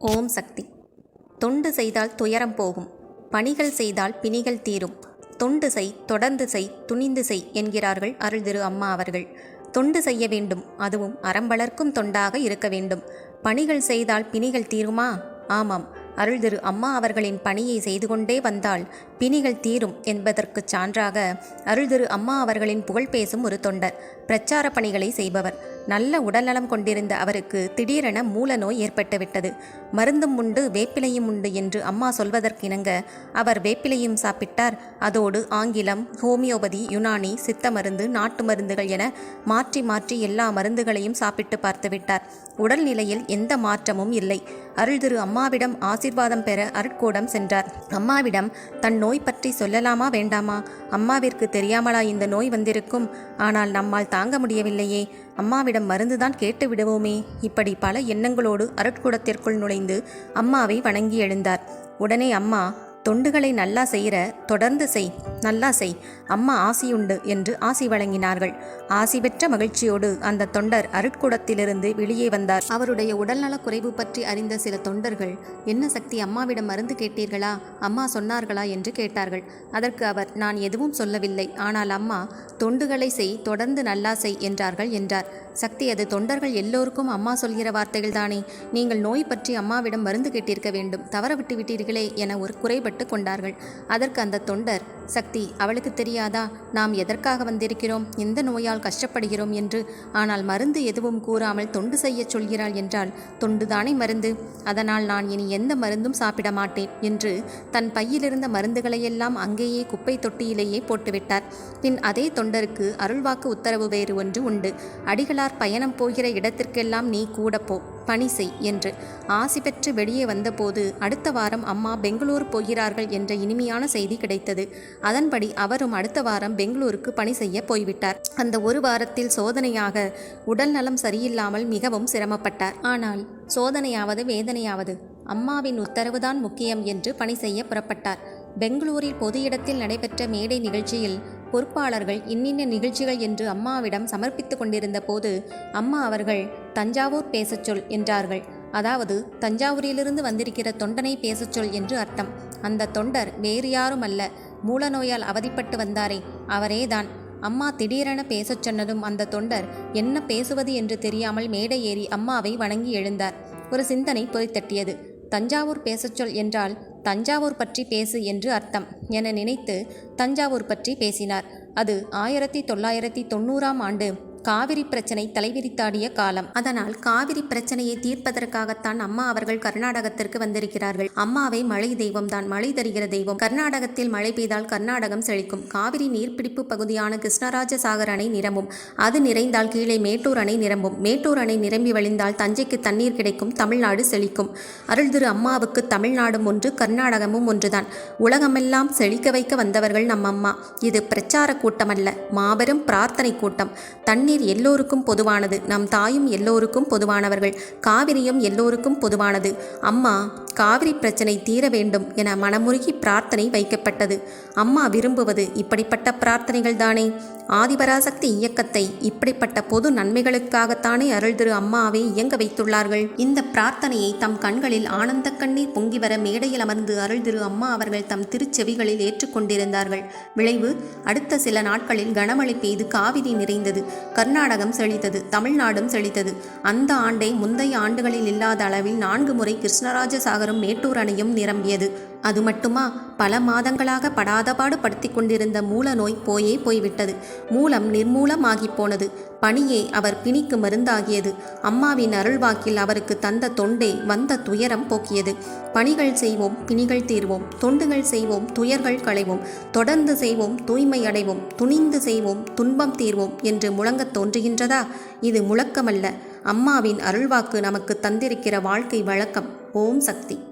ஓம் சக்தி. தொண்டு செய்தால் துயரம் போகும். பணிகள் செய்தால் பிணிகள் தீரும். தொண்டு செய் தொடர்ந்து செய் துணிந்து செய் என்கிறார்கள் அருள் திரு அம்மா அவர்கள். தொண்டு செய்ய வேண்டும். அதுவும் அறம் வளர்க்கும் தொண்டாக இருக்க வேண்டும். பணிகள் செய்தால் பிணிகள் தீருமா? ஆமாம். அருள் திரு அம்மா அவர்களின் பணியை செய்து கொண்டே வந்தால் பிணிகள் தீரும் என்பதற்குச் சான்றாக அருள் திரு அம்மா அவர்களின் புகழ் பேசும் ஒரு தொண்டர். பிரச்சார பணிகளை செய்பவர். நல்ல உடல்நலம் கொண்டிருந்த அவருக்கு திடீரென மூல நோய் ஏற்பட்டுவிட்டது. மருந்தும் உண்டு வேப்பிலையும் உண்டு என்று அம்மா சொல்வதற்கிணங்க அவர் வேப்பிலையும் சாப்பிட்டார். அதோடு ஆங்கிலம் ஹோமியோபதி யுனானி சித்த மருந்து நாட்டு மருந்துகள் என மாற்றி மாற்றி எல்லா மருந்துகளையும் சாப்பிட்டு பார்த்துவிட்டார் உடல்நிலையில் எந்த மாற்றமும் இல்லை. அருள் திரு அம்மாவிடம் ஆசிர்வாதம் பெற அருட்கூடம் சென்றார். அம்மாவிடம் தன் நோய் பற்றி சொல்லலாமா வேண்டாமா? அம்மாவிற்கு தெரியாமலா இந்த நோய் வந்திருக்கும்? ஆனால் நம்மால் தாங்க முடியவில்லையே. அம்மாவிடம் மருந்துதான் கேட்டு விடுவோமே. இப்படி பல எண்ணங்களோடு அருட்குடத்திற்குள் நுழைந்து அம்மாவை வணங்கி எழுந்தார். உடனே அம்மா தொண்டுகளை நல்லா செய்கிற தொடர்ந்து செய் நல்லா செய் அம்மா ஆசியுண்டு என்று ஆசி வழங்கினார்கள். ஆசி பெற்ற மகிழ்ச்சியோடு அந்த தொண்டர் அருட்கூடத்திலிருந்து வெளியே வந்தார். அவருடைய உடல்நலக் குறைவு பற்றி அறிந்த சில தொண்டர்கள் என்ன சக்தி அம்மாவிடம் மருந்து கேட்டீர்களா? அம்மா சொன்னார்களா? என்று கேட்டார்கள். அதற்கு அவர் நான் எதுவும் சொல்லவில்லை. ஆனால் அம்மா தொண்டுகளை செய் தொடர்ந்து நல்லா செய் என்றார்கள் என்றார். சக்தி அது தொண்டர்கள் எல்லோருக்கும் அம்மா சொல்கிற வார்த்தைகள் தானே நீங்கள் நோய் பற்றி அம்மாவிடம் மருந்து கேட்டிருக்க வேண்டும். தவற விட்டு விட்டீர்களே என ஒரு குறைபட்டு கொண்டார்கள். அதற்கு அந்த தொண்டர் சக்தி அவளுக்கு தெரியாதா? நாம் எதற்காக வந்திருக்கிறோம்? எந்த நோயால் கஷ்டப்படுகிறோம்? என்று ஆனால் மருந்து எதுவும் கூறாமல் தொண்டு செய்யச் சொல்கிறாள் என்றால் தொண்டுதானே மருந்து? அதனால் நான் இனி எந்த மருந்தும் சாப்பிட மாட்டேன் என்று தன் பையிலிருந்த மருந்துகளையெல்லாம் அங்கேயே குப்பை தொட்டியிலேயே போட்டுவிட்டார். பின் அதே தொண்டருக்கு அருள்வாக்கு உத்தரவு வேறு ஒன்று உண்டு. அடிகளார் பயணம் போகிற இடத்திற்கெல்லாம் நீ கூட போ. பணி செய் என்று ஆசி பெற்று வெளியே வந்தபோது அடுத்த வாரம் அம்மா பெங்களூர் போகிறார்கள் என்ற இனிமையான செய்தி கிடைத்தது. அதன்படி அவரும் அடுத்த வாரம் பெங்களூருக்கு பணி செய்ய போய்விட்டார். அந்த ஒரு வாரத்தில் சோதனையாக உடல் நலம் சரியில்லாமல் மிகவும் சிரமப்பட்டார். ஆனால் சோதனையாவது வேதனையாவது அம்மாவின் உத்தரவுதான் முக்கியம் என்று பணி செய்ய புறப்பட்டார். பெங்களூரில் பொது இடத்தில் நடைபெற்ற மேடை நிகழ்ச்சியில் பொறுப்பாளர்கள் இன்னின்ன நிகழ்ச்சிகள் என்று அம்மாவிடம் சமர்ப்பித்துக் கொண்டிருந்த போது அம்மா அவர்கள் தஞ்சாவூர் பேசச் சொல் என்றார்கள். அதாவது தஞ்சாவூரிலிருந்து வந்திருக்கிற தொண்டனை பேசச் சொல் என்று அர்த்தம். அந்த தொண்டர் வேறு யாரும் அல்ல மூலநோயால் அவதிப்பட்டு வந்தாரே. அவரேதான். அம்மா திடீரென பேசச் சொன்னதும் அந்த தொண்டர் என்ன பேசுவது என்று தெரியாமல் மேடை ஏறி அம்மாவை வணங்கி எழுந்தார். ஒரு சிந்தனை பொறித்தட்டியது தஞ்சாவூர் பேசச்சொல் என்றால் தஞ்சாவூர் பற்றி பேசு என்று அர்த்தம் என நினைத்து தஞ்சாவூர் பற்றி பேசினார். அது ஆயிரத்தி தொள்ளாயிரத்தி தொண்ணூறாம் ஆண்டு காவிரி பிரச்சனை தலைவிரித்தாடிய காலம். அதனால் காவிரி பிரச்சனையை தீர்ப்பதற்காகத்தான் அம்மா அவர்கள் கர்நாடகத்திற்கு வந்திருக்கிறார்கள். அம்மாவை மழை தெய்வம் தான். மழை தருகிற தெய்வம். கர்நாடகத்தில் மழை பெய்தால் கர்நாடகம் செழிக்கும். காவிரி நீர்பிடிப்பு பகுதியான கிருஷ்ணராஜ சாகர் அணை நிரம்பும். அது நிறைந்தால் கீழே மேட்டூர் அணை நிரம்பும். மேட்டூர் அணை நிரம்பி வழிந்தால் தஞ்சைக்கு தண்ணீர் கிடைக்கும். தமிழ்நாடு செழிக்கும். அருள் திரு அம்மாவுக்கு தமிழ்நாடும் ஒன்று கர்நாடகமும் ஒன்றுதான். உலகமெல்லாம் செழிக்க வைக்க வந்தவர்கள் நம் அம்மா இது பிரச்சார கூட்டமல்ல. மாபெரும் பிரார்த்தனை கூட்டம். தண்ணீர் எல்லோருக்கும் பொதுவானது. நம் தாயும் எல்லோருக்கும் பொதுவானவர்கள். காவிரியும் எல்லோருக்கும் பொதுவானது. அம்மா காவிரி பிரச்சனை தீர வேண்டும் என மனமுருகி பிரார்த்தனை வைக்கப்பட்டது. அம்மா விரும்புவது இப்படிப்பட்ட பிரார்த்தனைகள் தானே ஆதிபராசக்தி இயக்கத்தை இப்படிப்பட்ட பொது நன்மைகளுக்காகத்தானே அருள் திரு அம்மாவை இயங்க வைத்துள்ளார்கள். இந்த பிரார்த்தனையை தம் கண்களில் ஆனந்த கண்ணீர் பொங்கி வர மேடையில் அமர்ந்து அருள் திரு அம்மா அவர்கள் தம் திருச்செவிகளில் ஏற்றுக்கொண்டிருந்தார்கள் விளைவு அடுத்த சில நாட்களில் கனமழை பெய்து காவிரி நிறைந்தது. கர்நாடகம் செழித்தது தமிழ்நாடும் செழித்தது. அந்த ஆண்டை முந்தைய ஆண்டுகளில் இல்லாத அளவில் நான்கு முறை கிருஷ்ணராஜ சாகரும் மேட்டூர் அணையும் நிரம்பியது. அது மட்டுமா? பல மாதங்களாக படாதபாடு படுத்தி கொண்டிருந்த மூல நோய் போயே போய்விட்டது. மூலம் நிர்மூலமாகி போனது. பணியே அவர் பிணிக்கு மருந்தாகியது. அம்மாவின் அருள்வாக்கில் அவருக்கு தந்த தொண்டே வந்த துயரம் போக்கியது. பணிகள் செய்வோம் பிணிகள் தீர்வோம். தொண்டுகள் செய்வோம் துயர்கள் களைவோம். தொடர்ந்து செய்வோம் தூய்மை அடைவோம். துணிந்து செய்வோம் துன்பம் தீர்வோம் என்று முழங்கத் தோன்றுகின்றதா? இது முழக்கமல்ல. அம்மாவின் அருள்வாக்கு நமக்கு தந்திருக்கிற வாழ்க்கை வழக்கம். ஓம் சக்தி.